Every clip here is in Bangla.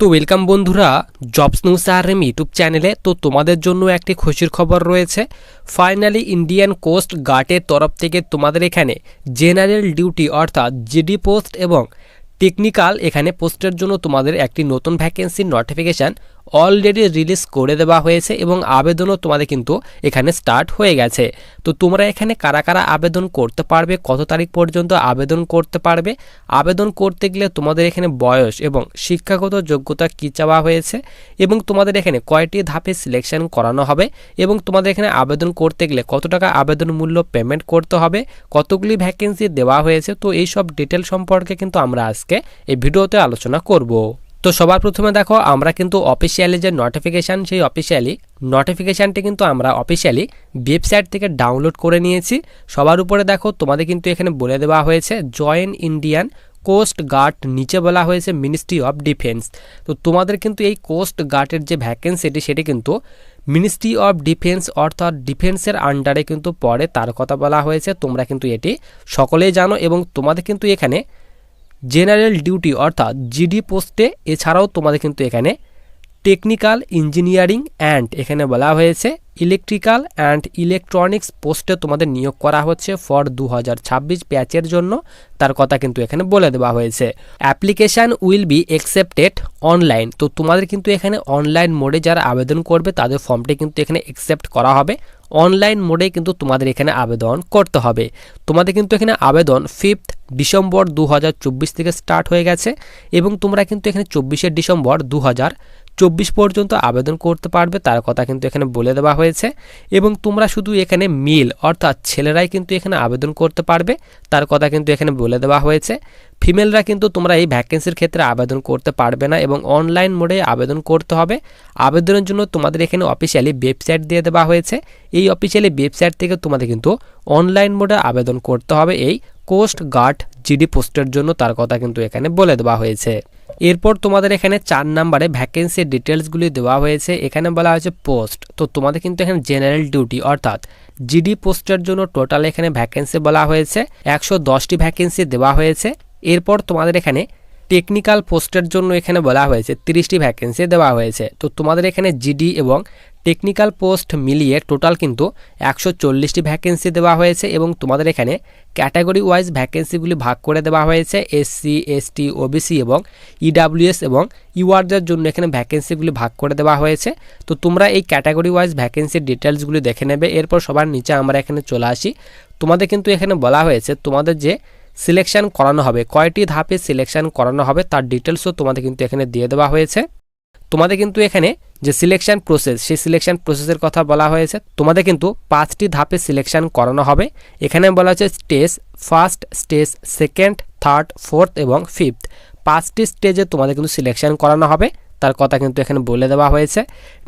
তো ওয়েলকাম বন্ধুরা জবস নিউজ আরএম ইউটিউব চ্যানেলে তো তোমাদের জন্য একটি খুশির খবর রয়েছে। ফাইনালি ইন্ডিয়ান কোস্ট গার্ডের তরফ থেকে তোমাদের এখানে জেনারেল ডিউটি অর্থাৎ জিডি পোস্ট এবং টেকনিক্যাল এখানে পোস্টের জন্য তোমাদের একটি নতুন ভ্যাকেন্সির নোটিফিকেশান অলরেডি রিলিজ করে দেওয়া হয়েছে এবং আবেদনও তোমাদের কিন্তু এখানে স্টার্ট হয়ে গেছে। তো তোমরা এখানে কারা কারা আবেদন করতে পারবে, কত তারিখ পর্যন্ত আবেদন করতে পারবে? আবেদন করতে গেলে তোমাদের এখানে বয়স এবং শিক্ষাগত যোগ্যতা কী চাওয়া হয়েছে এবং তোমাদের এখানে কয়টি ধাপে সিলেকশন করানো হবে এবং তোমাদের এখানে আবেদন করতে গেলে কত টাকা আবেদন মূল্য পেমেন্ট করতে হবে, কতগুলি ভ্যাকেন্সি দেওয়া হয়েছে? তো এই সব ডিটেল সম্পর্কে কিন্তু আমরা আজকে এই ভিডিওতে আলোচনা করব। তো সবার প্রথমে দেখো, আমরা কিন্তু অফিসিয়ালি যে নোটিফিকেশান সেই অফিসিয়ালি নোটিফিকেশানটি কিন্তু আমরা অফিসিয়ালি ওয়েবসাইট থেকে ডাউনলোড করে নিয়েছি। সবার উপরে দেখো, তোমাদের কিন্তু এখানে বলে দেওয়া হয়েছে জয়েন ইন্ডিয়ান কোস্ট গার্ড নিচে বলা হয়েছে মিনিস্ট্রি অফ ডিফেন্স তো তোমাদের কিন্তু এই কোস্ট গার্ডের যে ভ্যাকেন্সিটি সেটি কিন্তু মিনিস্ট্রি অফ ডিফেন্স অর্থাৎ ডিফেন্সের আন্ডারে কিন্তু পড়ে, তার কথা বলা হয়েছে। তোমরা কিন্তু এটি সকলেই জানো এবং তোমাদের কিন্তু এখানে জেনারেল ডিউটি অর্থাৎ জিডি পোস্টে, এছাড়াও তোমাদের কিন্তু এখানে টেকনিক্যাল ইঞ্জিনিয়ারিং অ্যান্ড এখানে বলা হয়েছে ইলেকট্রিক্যাল অ্যান্ড ইলেকট্রনিক্স পোস্টে তোমাদের নিয়োগ করা হচ্ছে ফর দু হাজার ছাব্বিশ ব্যাচের জন্য। তার কথা কিন্তু এখানে বলে দেওয়া হয়েছে। Application will be accepted online. তো তোমাদের কিন্তু এখানে অনলাইন মোডে যারা আবেদন করবে, তাদের ফর্মটি কিন্তু এখানে অ্যাকসেপ্ট করা হবে। অনলাইন মোডে কিন্তু তোমাদের এখানে আবেদন করতে হবে। তোমাদের কিন্তু এখানে আবেদন ফিফথ ডিসেম্বর দু হাজার চব্বিশ থেকে স্টার্ট হয়ে গেছে এবং তোমরা কিন্তু এখানে চব্বিশে ডিসেম্বর দু চব্বিশ পর্যন্ত আবেদন করতে পারবে, তার কথা কিন্তু এখানে বলে দেওয়া হয়েছে। এবং তোমরা শুধু এখানে মিল, অর্থাৎ ছেলেরাই কিন্তু এখানে আবেদন করতে পারবে, তার কথা কিন্তু এখানে বলে দেওয়া হয়েছে। ফিমেলরা কিন্তু তোমরা এই ভ্যাকেন্সির ক্ষেত্রে আবেদন করতে পারবে না এবং অনলাইন মোডে আবেদন করতে হবে। আবেদনের জন্য তোমাদের এখানে অফিসিয়ালি ওয়েবসাইট দিয়ে দেওয়া হয়েছে। এই অফিসিয়ালি ওয়েবসাইট থেকে তোমাদের কিন্তু অনলাইন মোডে আবেদন করতে হবে। এই কোস্ট গার্ড জিডি পোস্টের জন্য তার কথা কিন্তু এখানে বলে দেওয়া হয়েছে। এরপর তোমাদের এখানে চার নাম্বারে ভ্যাকেন্সির ডিটেলসগুলি দেওয়া হয়েছে। এখানে বলা হয়েছে পোস্ট। তো তোমাদের কিন্তু এখানে জেনারেল ডিউটি, অর্থাৎ জিডি পোস্টের জন্য টোটাল এখানে ভ্যাকেন্সি বলা হয়েছে। একশো দশটি ভ্যাকেন্সি দেওয়া হয়েছে। এরপর তোমাদের এখানে টেকনিক্যাল পোস্টের জন্য এখানে বলা হয়েছে তিরিশটি ভ্যাকেন্সি দেওয়া হয়েছে। তো তোমাদের এখানে জিডি এবং টেকনিক্যাল পোস্ট মিলিয়ে টোটাল কিন্তু একশো চল্লিশটি ভ্যাকেন্সি দেওয়া হয়েছে এবং তোমাদের এখানে ক্যাটাগরি ওয়াইজ ভ্যাকেন্সিগুলি ভাগ করে দেওয়া হয়েছে এসসি এসটি ওবিসি এবং ইডাব্লিউএস এবং ইউআরদের জন্য এখানে ভ্যাকেন্সিগুলি ভাগ করে দেওয়া হয়েছে। তো তোমরা এই ক্যাটাগরি ওয়াইজ ভ্যাকেন্সির ডিটেলসগুলি দেখে নেবে, এরপর সবার নিচে আমরা এখানে চলে আসি। তোমাদের কিন্তু এখানে বলা হয়েছে তোমাদের যে সিলেকশন করানো হবে, কয়টি ধাপে সিলেকশন করানো হবে তার ডিটেলসও তোমাদের কিন্তু এখানে দিয়ে দেওয়া হয়েছে। তোমাদের কিন্তু এখানে যে সিলেকশন প্রসেস সেই সিলেকশন প্রসেসের কথা বলা হয়েছে, তোমাদের কিন্তু পাঁচটি ধাপে সিলেকশন করানো হবে। এখানে বলা হচ্ছে stage first stage second third fourth এবং ফিফথ পাঁচটি স্টেজে তোমাদের কিন্তু সিলেকশন করানো হবে, তার কথা কিন্তু এখানে বলে দেওয়া হয়েছে।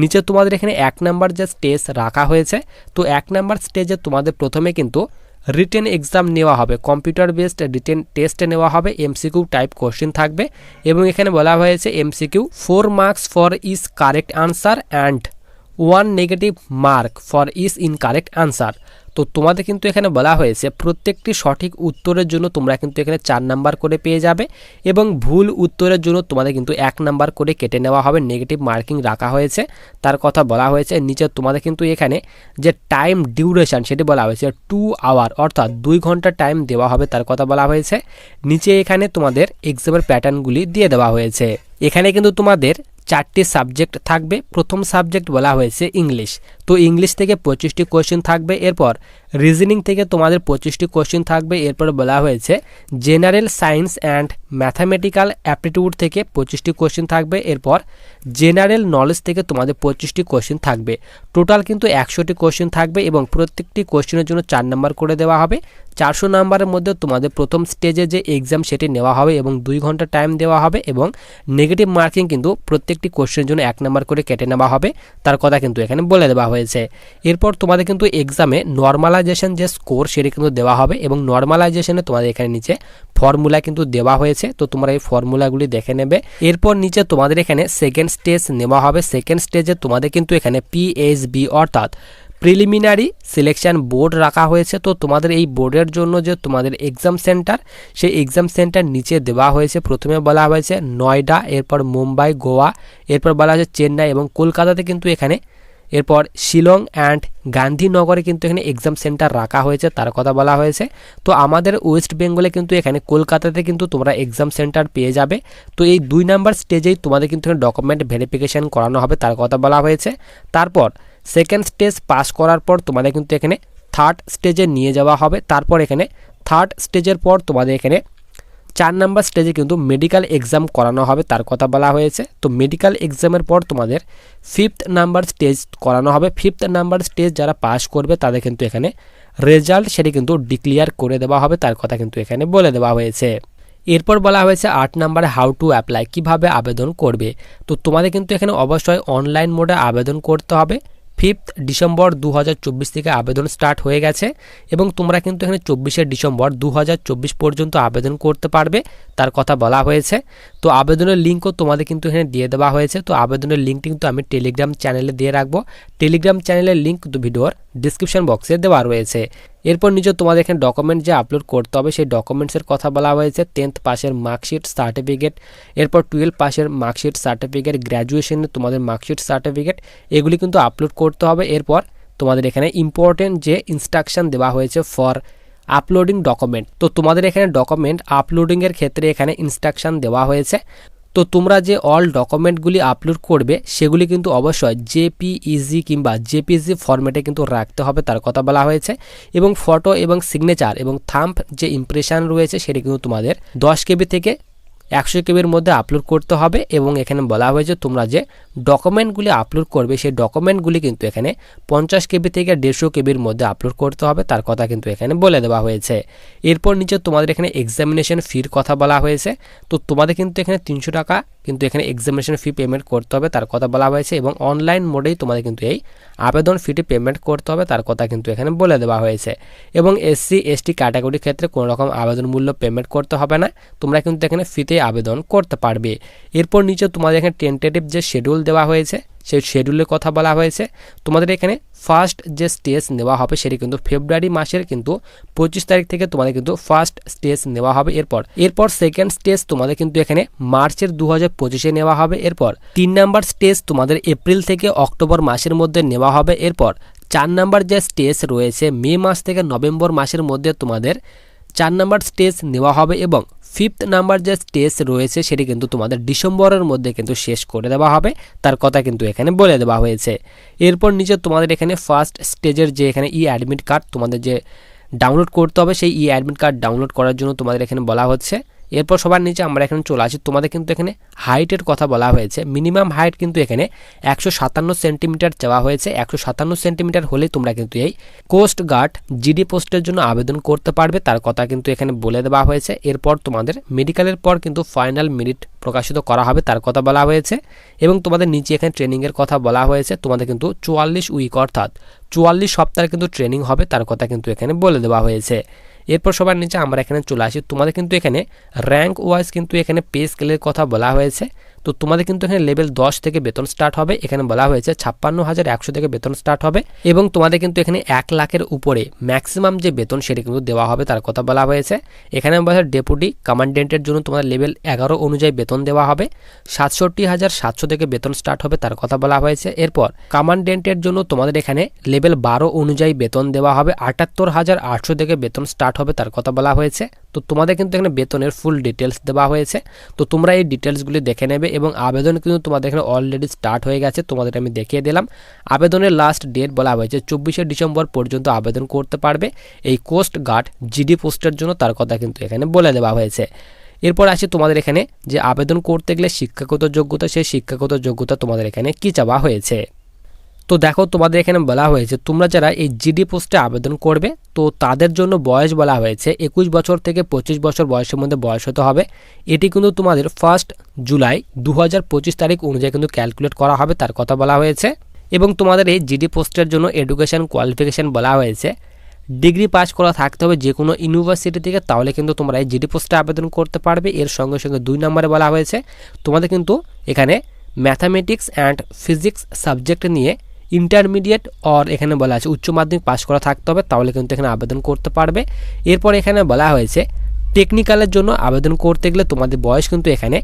নিচে তোমাদের এখানে এক নাম্বার যে স্টেজ রাখা হয়েছে, তো এক নাম্বার স্টেজে তোমাদের প্রথমে কিন্তু রিটেন এক্সাম নেওয়া হবে কম্পিউটার বেসড রিটেন টেস্টে নেওয়া হবে এমসিকিউ টাইপ কোশ্চেন থাকবে এবং এখানে বলা হয়েছে MCQ four marks for each correct answer and one negative mark for each incorrect answer তো তোমাদের কিন্তু এখানে বলা হয়েছে, প্রত্যেকটি সঠিক উত্তরের জন্য তোমরা কিন্তু এখানে চার নাম্বার করে পেয়ে যাবে এবং ভুল উত্তরের জন্য তোমাদের কিন্তু এক নাম্বার করে কেটে নেওয়া হবে নেগেটিভ মার্কিং রাখা হয়েছে। তার কথা বলা হয়েছে, নিচে তোমাদের কিন্তু এখানে যে টাইম ডিউরেশন সেটি বলা হয়েছে টু আওয়ার অর্থাৎ দুই ঘণ্টা টাইম দেওয়া হবে তার কথা বলা হয়েছে। নিচে এখানে তোমাদের এক্সামের প্যাটার্নগুলি দিয়ে দেওয়া হয়েছে। এখানে কিন্তু তোমাদের চারটি সাবজেক্ট থাকবে। প্রথম সাবজেক্ট বলা হয়েছে ইংলিশ। তো ইংলিশ থেকে পঁচিশটি কোয়েশ্চেন থাকবে, এরপর রিজনিং থেকে তোমাদের পঁচিশটি কোয়েশ্চেন থাকবে, এরপর বলা হয়েছে general science and mathematical aptitude থেকে পঁচিশটি কোয়েশ্চেন থাকবে, এরপর জেনারেল নলেজ থেকে তোমাদের পঁচিশটি কোয়েশ্চেন থাকবে। টোটাল কিন্তু একশোটি কোয়েশ্চেন থাকবে এবং প্রত্যেকটি কোয়েশ্চেনের জন্য চার নাম্বার করে দেওয়া হবে। চারশো নাম্বারের মধ্যে তোমাদের প্রথম স্টেজে যে এক্সাম সেটি নেওয়া হবে এবং দুই ঘণ্টা টাইম দেওয়া হবে এবং নেগেটিভ মার্কিং কিন্তু প্রত্যেকটি কোয়েশ্চেনের জন্য এক নাম্বার করে কেটে নেওয়া হবে। তার কথা কিন্তু এখানে বলে দেওয়া হয়েছে। এরপর তোমাদের কিন্তু এক্সামে নর্মালাইজেশন যে স্কোর সেটি কিন্তু দেওয়া হবে এবং নর্মালাইজেশনে তোমাদের এখানে নিচে ফর্মুলা কিন্তু দেওয়া হয়েছে। তো তোমরা এই ফর্মুলাগুলি দেখে নেবে। এরপর নিচে তোমাদের এখানে সেকেন্ড স্টেজ নেওয়া হবে। সেকেন্ড স্টেজে তোমাদের কিন্তু এখানে পিএইচবি অর্থাৎ প্রিলিমিনারি সিলেকশন বোর্ড রাখা হয়েছে। তো তোমাদের এই বোর্ডের জন্য যে তোমাদের এক্সাম সেন্টার সেই এক্সাম সেন্টার নিচে দেওয়া হয়েছে। প্রথমে বলা হয়েছে নয়ডা, এরপর মুম্বাই, গোয়া, এরপর বলা হয়েছে চেন্নাই এবং কলকাতাতে কিন্তু এখানে এরপর শিলং অ্যান্ড গান্ধীনগরে কিন্তু এখানে এক্সাম সেন্টার রাখা হয়েছে, তার কথা বলা হয়েছে। তো আমাদের ওয়েস্ট বেঙ্গলে কিন্তু এখানে কলকাতাতে কিন্তু তোমরা এক্সাম সেন্টার পেয়ে যাবে। তো এই দুই নাম্বার স্টেজেই তোমাদের কিন্তু এখানে ডকুমেন্ট ভেরিফিকেশান করানো হবে, তার কথা বলা হয়েছে। তারপর সেকেন্ড স্টেজ পাস করার পর তোমাদের কিন্তু এখানে থার্ড স্টেজে নিয়ে যাওয়া হবে। তারপর এখানে থার্ড স্টেজের পর তোমাদের এখানে চার নাম্বার স্টেজে কিন্তু মেডিকেল এক্সাম করানো হবে, তার কথা বলা হয়েছে। তো মেডিকেল এক্সামের পর তোমাদের ফিফথ নাম্বার স্টেজ করানো হবে। ফিফথ নাম্বার স্টেজ যারা পাস করবে, তাদের কিন্তু এখানে রেজাল্ট সেটি কিন্তু ডিক্লিয়ার করে দেওয়া হবে, তার কথা কিন্তু এখানে বলে দেওয়া হয়েছে। এরপর বলা হয়েছে আট নাম্বারে হাউ টু অ্যাপ্লাই কীভাবে আবেদন করবে। তো তোমাদের কিন্তু এখানে অবশ্যই অনলাইন মোডে আবেদন করতে হবে। ফিফথ ডিসেম্বর দু হাজার চব্বিশ থেকে আবেদন স্টার্ট হয়ে গেছে এবং তোমরা কিন্তু এখানে চব্বিশে ডিসেম্বর দু হাজার চব্বিশ পর্যন্ত আবেদন করতে পারবে, তার কথা বলা হয়েছে। তো আবেদনের লিঙ্কও তোমাদের কিন্তু এখানে দিয়ে দেওয়া হয়েছে। তো আবেদনের লিঙ্ক কিন্তু আমি টেলিগ্রাম চ্যানেলে দিয়ে রাখব। টেলিগ্রাম চ্যানেলের লিঙ্ক কিন্তু ভিডিওর ডিসক্রিপশন বক্সে দেওয়া রয়েছে। এরপর নিচে তোমাদের এখানে ডকুমেন্ট যে আপলোড করতে হবে, সেই ডকুমেন্টসের কথা বলা হয়েছে। টেন্থ পাসের মার্কশিট সার্টিফিকেট এরপর টুয়েলভ পাসের মার্কশিট সার্টিফিকেট গ্র্যাজুয়েশনে তোমাদের মার্কশিট সার্টিফিকেট এগুলি কিন্তু আপলোড করতে হবে। এরপর তোমাদের এখানে ইম্পর্টেন্ট যে ইনস্ট্রাকশন দেওয়া হয়েছে ফর আপলোডিং ডকুমেন্ট তো তোমাদের এখানে ডকুমেন্ট আপলোডিংয়ের ক্ষেত্রে এখানে ইনস্ট্রাকশন দেওয়া হয়েছে। তো তোমরা যে অল ডকুমেন্টগুলি আপলোড করবে, সেগুলি কিন্তু অবশ্যই জেপিইজি কিংবা জেপিজি ফরম্যাটে কিন্তু রাখতে হবে, তার কথা বলা হয়েছে। এবং ফটো এবং সিগনেচার এবং থাম্প যে ইমপ্রেশন রয়েছে, সেটি কিন্তু তোমাদের দশ কেবি থেকে একশো কেবির মধ্যে আপলোড করতে হবে এবং এখানে বলা হয়েছে তোমরা যে ডকুমেন্টগুলি আপলোড করবে, সেই ডকুমেন্টগুলি কিন্তু এখানে পঞ্চাশ কেবি থেকে দেড়শো কেবির মধ্যে আপলোড করতে হবে, তার কথা কিন্তু এখানে বলে দেওয়া হয়েছে। এরপর নিচে তোমাদের এখানে এক্সামিনেশন ফির কথা বলা হয়েছে। তো তোমাদের কিন্তু এখানে তিনশো টাকা কিন্তু এখানে এক্সামিনেশন ফি পেমেন্ট করতে হবে, তার কথা বলা হয়েছে এবং অনলাইন মোডেই তোমাদের কিন্তু এই আবেদন ফিটি পেমেন্ট করতে হবে, তার কথা কিন্তু এখানে বলে দেওয়া হয়েছে। এবং এসসি এসটি ক্যাটাগরির ক্ষেত্রে কোনো রকম আবেদন মূল্য পেমেন্ট করতে হবে না। তোমরা কিন্তু এখানে ফিতে আবেদন করতে পারবে। এরপর নিচে তোমাদের এখানে টেন্টেটিভ যে শিডিউল দেওয়া হয়েছে, সেই শিডিউলের কথা বলা হয়েছে। তোমাদের এখানে ফার্স্ট যে স্টেজ নেওয়া হবে, সেটি কিন্তু ফেব্রুয়ারি মাসের কিন্তু পঁচিশ তারিখ থেকে তোমাদের কিন্তু ফার্স্ট স্টেজ নেওয়া হবে। এরপর এরপর সেকেন্ড স্টেজ তোমাদের কিন্তু এখানে মার্চের দু হাজার পঁচিশে নেওয়া হবে। এরপর, তিন নাম্বার স্টেজ তোমাদের এপ্রিল থেকে অক্টোবর মাসের মধ্যে নেওয়া হবে। এরপর, চার নাম্বার যে স্টেজ রয়েছে, মে মাস থেকে নভেম্বর মাসের মধ্যে তোমাদের চার নাম্বার স্টেজ নেওয়া হবে এবং ফিফথ নাম্বার যে স্টেজ রয়েছে, সেটি কিন্তু তোমাদের ডিসেম্বরের মধ্যে কিন্তু শেষ করে দেওয়া হবে। তার কথা কিন্তু এখানে বলে দেওয়া হয়েছে। এরপর নিচে তোমাদের এখানে ফার্স্ট স্টেজের যে এখানে ই অ্যাডমিট কার্ড তোমাদের যে ডাউনলোড করতে হবে, সেই ই অ্যাডমিট কার্ড ডাউনলোড করার জন্য তোমাদের এখানে বলা হচ্ছে। এরপর সবার নিচে আমরা এখানে চলে আসি। তোমাদের কিন্তু এখানে হাইটের কথা বলা হয়েছে। মিনিমাম হাইট কিন্তু এখানে একশো সাতান্ন সেন্টিমিটার চাওয়া হয়েছে। একশো সাতান্ন সেন্টিমিটার হলে তোমরা কিন্তু এই কোস্ট গার্ড জিডি পোস্টের জন্য আবেদন করতে পারবে। তার কথা কিন্তু এখানে বলে দেওয়া হয়েছে। এরপর তোমাদের মেডিকেলের পর কিন্তু ফাইনাল মেরিট প্রকাশিত করা হবে। তার কথা বলা হয়েছে। এবং তোমাদের নিচে এখানে ট্রেনিংয়ের কথা বলা হয়েছে। তোমাদের কিন্তু চুয়াল্লিশ উইক অর্থাৎ চুয়াল্লিশ সপ্তাহে কিন্তু ট্রেনিং হবে। তার কথা কিন্তু এখানে বলে দেওয়া হয়েছে। এরপর সবার নিচে আমরা এখানে চলে আসি। তোমাদের কিন্তু এখানে র্যাঙ্ক ওয়াইজ কিন্তু এখানে পে স্কেলের কথা বলা হয়েছে। তো তোমাদের কিন্তু এখানে লেভেল দশ থেকে বেতন স্টার্ট হবে। এখানে বলা হয়েছে ছাপ্পান্ন হাজার একশো থেকে বেতন স্টার্ট হবে এবং তোমাদের কিন্তু এখানে এক লাখের উপরে ম্যাক্সিমাম যে বেতন সেটি কিন্তু দেওয়া হবে তার কথা বলা হয়েছে। এখানে বলা ডেপুটি কমান্ডেন্টের জন্য তোমাদের লেভেল এগারো অনুযায়ী বেতন দেওয়া হবে। সাতষট্টি হাজার সাতশো থেকে বেতন স্টার্ট হবে তার কথা বলা হয়েছে। এরপর কমান্ডেন্টের জন্য তোমাদের এখানে লেভেল বারো অনুযায়ী বেতন দেওয়া হবে। আটাত্তর হাজার আটশো থেকে বেতন স্টার্ট হবে তার কথা বলা হয়েছে। তো তোমাদের কিন্তু এখানে বেতনের ফুল ডিটেলস দেওয়া হয়েছে। তো তোমরা এই ডিটেলসগুলি দেখে নেবে এবং আবেদন কিন্তু তোমাদের এখানে অলরেডি স্টার্ট হয়ে গেছে, তোমাদের আমি দেখিয়ে দিলাম। আবেদনের লাস্ট ডেট বলা হয়েছে, চব্বিশে ডিসেম্বর পর্যন্ত আবেদন করতে পারবে। এই কোস্ট গার্ড জিডি পোস্টের জন্য তার কথা কিন্তু এখানে বলে দেওয়া হয়েছে। এরপর আসি তোমাদের এখানে, যে আবেদন করতে গেলে শিক্ষাগত যোগ্যতা, সেই শিক্ষাগত যোগ্যতা তোমাদের এখানে কী চাওয়া হয়েছে? তো দেখো তোমাদের এখানে বলা হয়েছে, তোমরা যারা এই জিডি পোস্টে আবেদন করবে, তো তাদের জন্য বয়স বলা হয়েছে একুশ বছর থেকে পঁচিশ বছর বয়সের মধ্যে বয়স হতে হবে। এটি কিন্তু তোমাদের ফার্স্ট জুলাই দু হাজার পঁচিশ তারিখ অনুযায়ী কিন্তু ক্যালকুলেট করা হবে, তার কথা বলা হয়েছে। এবং তোমাদের এই জিডি পোস্টের জন্য এডুকেশন কোয়ালিফিকেশান বলা হয়েছে। ডিগ্রি পাস করা থাকতে হবে যে কোনো ইউনিভার্সিটি থেকে, তাহলে কিন্তু তোমরা এই জিডি পোস্টে আবেদন করতে পারবে। এর সঙ্গে সঙ্গে দুই নম্বরে বলা হয়েছে, তোমাদের কিন্তু এখানে ম্যাথামেটিক্স অ্যান্ড ফিজিক্স সাবজেক্ট নিয়ে ইন্টারমিডিয়েট অর এখানে বলা আছে উচ্চ মাধ্যমিক পাশ করা থাকতে হবে, তাহলে কিন্তু এখানে আবেদন করতে পারবে। এরপর এখানে বলা হয়েছে টেকনিক্যালের জন্য আবেদন করতে গেলে তোমাদের বয়স কিন্তু এখানে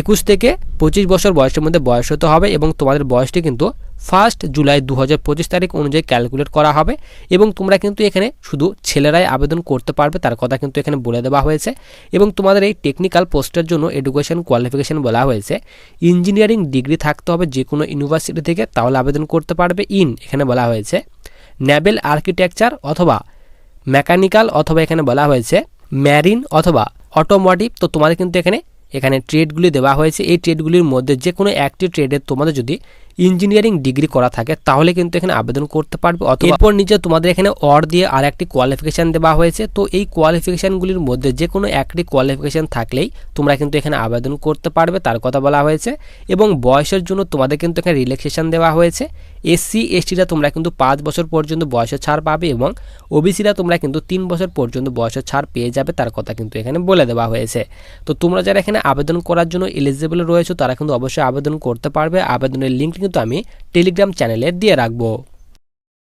একুশ থেকে পঁচিশ বছর বয়সের মধ্যে বয়স হতে হবে এবং তোমাদের বয়সটি কিন্তু ফার্স্ট জুলাই দু হাজার পঁচিশ তারিখ অনুযায়ী ক্যালকুলেট করা হবে এবং তোমরা কিন্তু এখানে শুধু ছেলেরাই আবেদন করতে পারবে, তার কথা কিন্তু এখানে বলে দেওয়া হয়েছে। এবং তোমাদের এই টেকনিক্যাল পোস্টের জন্য এডুকেশন কোয়ালিফিকেশন বলা হয়েছে। ইঞ্জিনিয়ারিং ডিগ্রি থাকতে হবে যে কোনো ইউনিভার্সিটি থেকে, তাহলে আবেদন করতে পারবে ইন এখানে বলা হয়েছে। ন্যাবেল আর্কিটেকচার অথবা মেকানিক্যাল অথবা এখানে বলা হয়েছে। ম্যারিন অথবা অটোমোটিভ তো তোমাদের কিন্তু এখানে এখানে ট্রেডগুলি দেওয়া হয়েছে। এই ট্রেডগুলির মধ্যে যে কোনো একটি ট্রেডে তোমাদের যদি ইঞ্জিনিয়ারিং ডিগ্রি করা থাকে তাহলে কিন্তু এখানে আবেদন করতে পারবে। অথবা এরপর নিচে তোমাদের এখানে অর দিয়ে আর একটি কোয়ালিফিকেশান দেওয়া হয়েছে। তো এই কোয়ালিফিকেশানগুলির মধ্যে যে কোনো একটি কোয়ালিফিকেশান থাকলেই তোমরা কিন্তু এখানে আবেদন করতে পারবে তার কথা বলা হয়েছে। এবং বয়সের জন্য তোমাদের কিন্তু এখানে রিল্যাক্সেশন দেওয়া হয়েছে। এসসি এসটিরা তোমরা কিন্তু পাঁচ বছর পর্যন্ত বয়সের ছাড় পাবে এবং ওবিসিরা তোমরা কিন্তু তিন বছর পর্যন্ত বয়সের ছাড় পেয়ে যাবে তার কথা কিন্তু এখানে বলে দেওয়া হয়েছে। তো তোমরা যারা এখানে আবেদন করার জন্য এলিজিবল রয়েছে তারা কিন্তু অবশ্যই আবেদন করতে পারবে। আবেদনের লিঙ্ক কিন্তু আমি টেলিগ্রাম চ্যানেলে দিয়ে রাখব।